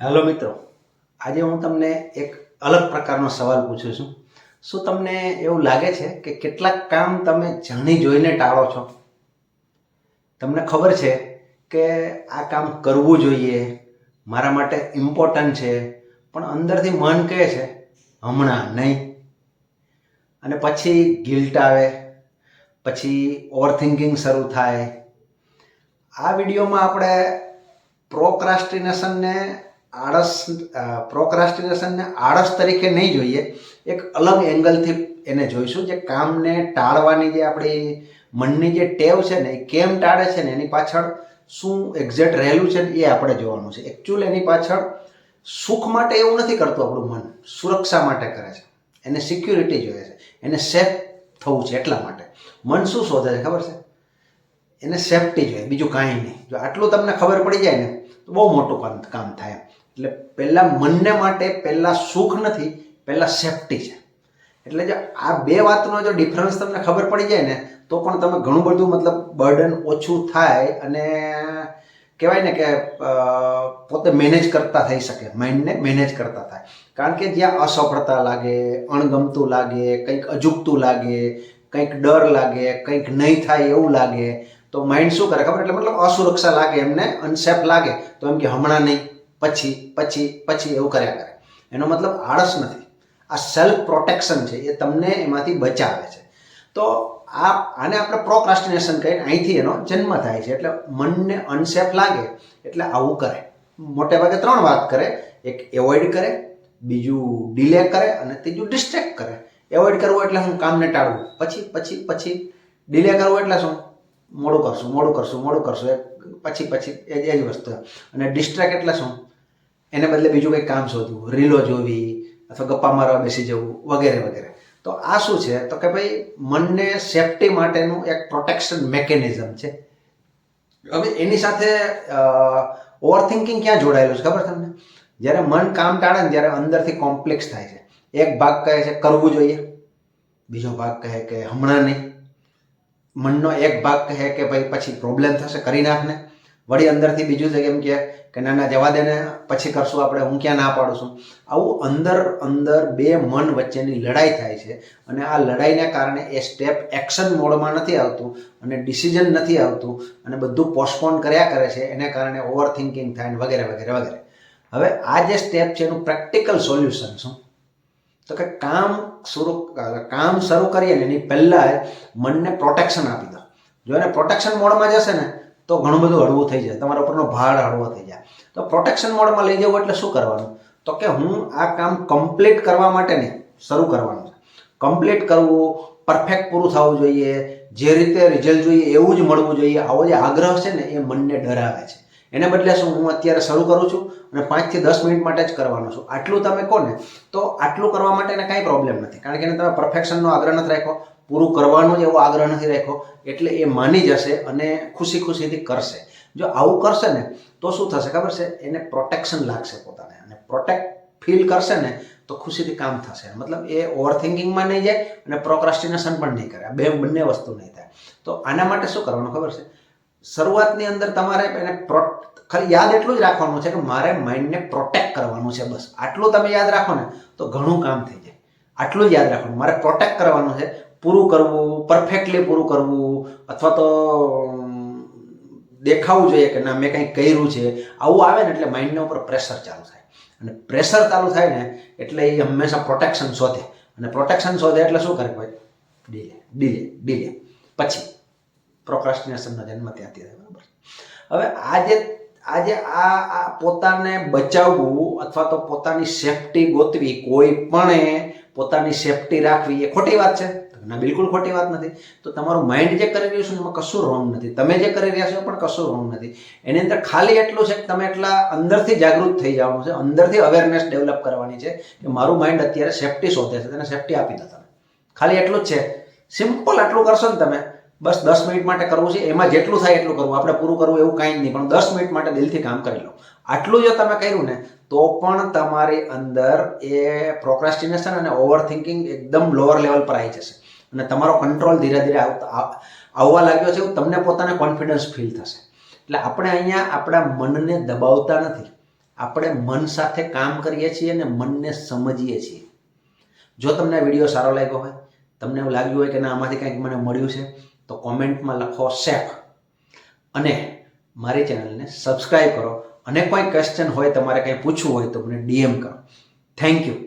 Hello મિત્રો, આજે હું તમને એક અલગ પ્રકારનો સવાલ પૂછું છું. શું તમને એવું લાગે છે કે કેટલાક કામ તમે જાણી જોઈને ટાળો છો? તમને ખબર છે કે આ કામ કરવું જોઈએ, મારા માટે ઇમ્પોર્ટન્ટ છે, પણ અંદરથી મન કહે છે, હમણાં નહીં. અને પછી ગિલ્ટ આવે, પછી ઓવર થિંકિંગ શરૂ થાય. આ વિડીયોમાં આપણે પ્રોક્રાસ્ટિનેશનને આળસ પ્રોક્રાસ્ટિનેશનને આળસ તરીકે નહીં જોઈએ. એક અલગ એંગલથી એને જોઈશું જે કામને ટાળવાની જે આપણી મનની જે ટેવ છે ને, એ કેમ ટાળે છે ને, એની પાછળ શું એક્ઝેક્ટ રહેલું છે ને, એ આપણે જોવાનું છે. એકચ્યુઅલ એની પાછળ સુખ માટે એવું નથી કરતું આપણું મન. સુરક્ષા માટે કરે છે. એને સિક્યુરિટી જોઈએ છે. એને સેફ થવું છે એટલા માટે. મન શું શોધે છે ખબર છે? એને સેફટી જોઈએ. બીજું કાંઈ નહીં. જો આટલું તમને ખબર પડી જાય ને, તો બહુ મોટું કામ કામ થાય એટલે પહેલાં મનને માટે પહેલાં સુખ નથી, પહેલાં સેફટી છે. એટલે જો આ બે વાતનો જો ડિફરન્સ તમને ખબર પડી જાય ને, તો પણ તમે ઘણું બધું મતલબ બર્ડન ઓછું થાય અને કહેવાય ને કે પોતે મેનેજ કરતા થઈ શકે માઇન્ડને મેનેજ કરતા થાય. કારણ કે જ્યાં અસફળતા લાગે, અણગમતું લાગે, કંઈક અજુગતું લાગે, કંઈક ડર લાગે, કંઈક નહીં થાય એવું લાગે, તો માઇન્ડ શું કરે ખબર? એટલે મતલબ અસુરક્ષા લાગે એમને અનસેફ લાગે. તો એમ કે હમણાં નહીં. પછી પછી પછી એવું કર્યા કરે. એનો મતલબ આળસ નથી. આ સેલ્ફ પ્રોટેક્શન છે, એ તમને એમાંથી બચાવે છે. તો આ, આને આપણે પ્રોક્રાસ્ટિનેશન કહીએ અહીંથી એનો જન્મ થાય છે. એટલે મનને અનસેફ લાગે, એટલે આવું કરે. મોટે ભાગે ત્રણ વાત કરે. એક એવોઇડ કરે, બીજું ડિલે કરે, અને ત્રીજું ડિસ્ટ્રેક્ટ કરે. એવોઇડ કરવું એટલે હું કામને ટાળવું. પછી પછી પછી ડિલે કરવું એટલે શું? મોડું કરશું મોડું કરશું મોડું કરશું. એ પછી પછી એ જ વસ્તુ. અને ડિસ્ટ્રેક્ટ એટલે શું? એને બદલે બીજું કંઈક કામ શોધવું, રીલો જોવી અથવા ગપ્પા મારવા બેસી જવું વગેરે વગેરે. તો આ શું છે? તો કે ભાઈ, મનને સેફટી માટેનું એક પ્રોટેક્શન મેકેનિઝમ છે. હવે એની સાથે ઓવર થિંકિંગ ક્યાં જોડાયેલું છે? ખબર તમને? જ્યારે મન કામ ટાળે ને ત્યારે અંદરથી કોમ્પ્લેક્સ થાય છે. એક ભાગ કહે છે, કરવું જોઈએ. બીજો ભાગ કહે કે, હમણાં નહીં. મનનો એક ભાગ કહે કે, ભાઈ, પછી પ્રોબ્લેમ થશે, કરી નાખને. વળી અંદરથી બીજું છે કેમ કે કે ના ના, જવા દે ને, પછી કરશું આપણે, હું ક્યાં ના પાડું છું? આવું અંદર અંદર બે મન વચ્ચેની લડાઈ થાય છે અને આ લડાઈને કારણે એ સ્ટેપ એક્શન મોડમાં નથી આવતું અને ડિસિઝન નથી આવતું અને બધું પોસ્ટપોન કર્યા કરે છે, એને કારણે ઓવર થિંકિંગ થાય ને વગેરે વગેરે વગેરે. હવે આ જે સ્ટેપ છે એનું પ્રેક્ટિકલ સોલ્યુશન શું? તો કે કામ શરૂ કામ શરૂ કરીએ ને એની પહેલાં મનને પ્રોટેક્શન આપી દો. જો એને પ્રોટેક્શન મોડમાં જશે ને તો ઘણું બધું હળવું થઈ જાય, તમારા ઉપરનો ભાર હળવો થઈ જાય. તો પ્રોટેક્શન મોડમાં લઈ જવું એટલે શું કરવાનું? તો કે હું આ કામ કમ્પ્લીટ કરવા માટે નહીં, શરૂ કરવાનું છે. કમ્પ્લીટ કરવું પરફેક્ટ પૂરું થવું જોઈએ, જે રીતે રિઝલ્ટ જોઈએ એવું જ મળવું જોઈએ. આવો જે આગ્રહ છે ને, એ મનને ડરાવે છે. એને બદલે શું, હું અત્યારે શરૂ કરું છું અને પાંચથી દસ મિનિટ માટે જ કરવાનો છું. આટલું તમે કહો ને તો આટલું કરવા માટે એને કાંઈ પ્રોબ્લેમ નથી. કારણ કે એને તમે પરફેક્શનનો આગ્રહ નથી રાખ્યો. પૂરું કરવાનો જ એવો આગ્રહ નથી રાખ્યો, એટલે એ માની જશે અને ખુશી ખુશીથી કરશે. જો આવું કરશે ને, તો શું થશે ખબર છે? એને પ્રોટેક્શન લાગશે પોતાને. અને પ્રોટેક્ટ ફીલ કરશે ને, તો ખુશીથી કામ થશે. મતલબ એ ઓવર થિંકિંગમાં નહીં જાય અને પ્રોક્રાસ્ટિનેશન પણ નહીં કરે. બે બંને વસ્તુ નહીં થાય. તો આના માટે શું કરવાનું ખબર છે? શરૂઆતની અંદર તમારે એને પ્રો, ખાલી યાદ એટલું જ રાખવાનું છે કે મારે માઇન્ડને પ્રોટેક્ટ કરવાનું છે બસ. આટલું તમે યાદ રાખો ને, તો ઘણું કામ થઈ જાય. આટલું જ યાદ રાખવાનું. મારે પ્રોટેક્ટ કરવાનું છે પૂરું કરવું પરફેક્ટલી પૂરું કરવું, અથવા તો દેખાવું જોઈએ કે ના, મેં કંઈક કર્યું છે. આવું આવે ને એટલે માઇન્ડના ઉપર પ્રેશર ચાલુ થાય. અને પ્રેશર ચાલુ થાય ને એટલે એ હંમેશા પ્રોટેક્શન શોધે. અને પ્રોટેક્શન શોધે એટલે શું કરે ભાઈ? ડીલે ડીલે ડીલે પછી પ્રોક્રાસ્ટિનેશનનો જન્મ ત્યાંથી થાય, બરાબર? હવે આજે આજે આ આ પોતાને બચાવવું અથવા તો પોતાની સેફટી ગોતવી કોઈ પણ પોતાની સેફટી રાખવી એ ખોટી વાત છે. ના, બિલકુલ ખોટી વાત નથી. તો તમારું માઇન્ડ જે કરી રહ્યું છે એમાં કશું રોંગ નથી. તમે જે કરી રહ્યા છો પણ કશું રોંગ નથી. એની અંદર ખાલી એટલું છે કે તમે એટલા અંદરથી જાગૃત થઈ જવાનું છે, અંદરથી અવેરનેસ ડેવલપ કરવાની છે કે મારું માઇન્ડ અત્યારે સેફટી શોધે છે, તેને સેફટી આપી દો તમે. ખાલી એટલું જ છે. સિમ્પલ આટલું કરશો ને તમે, બસ દસ મિનિટ માટે કરવું છે, એમાં જેટલું થાય એટલું કરવું. આપણે પૂરું કરવું એવું કાંઈ જ નહીં, પણ દસ મિનિટ માટે દિલથી કામ કરી લો. આટલું જો તમે કર્યું ને, તો પણ તમારી અંદર એ પ્રોક્રાસ્ટિનેશન અને ઓવર થિંકિંગ એકદમ લોઅર લેવલ પર આવી જશે. અને તમારો કંટ્રોલ ધીરે ધીરે આવવા લાગ્યો છે એવું તમને પોતાને કોન્ફિડન્સ ફીલ થશે. એટલે આપણે અહીંયા આપણા મનને દબાવતા નથી. આપણે મન સાથે કામ કરીએ છીએ અને મનને સમજીએ છીએ. જો તમને વીડિયો સારો લાગ્યો હોય, તમને એવું લાગ્યું હોય કે ના, આમાંથી કંઈક મને મળ્યું છે, તો કોમેન્ટમાં લખો સેફ. અને મારી ચેનલને સબસ્ક્રાઈબ કરો. અને કોઈ ક્વેશ્ચન હોય, તમારે કંઈ પૂછવું હોય, તો મને ડીએમ કરો. Thank you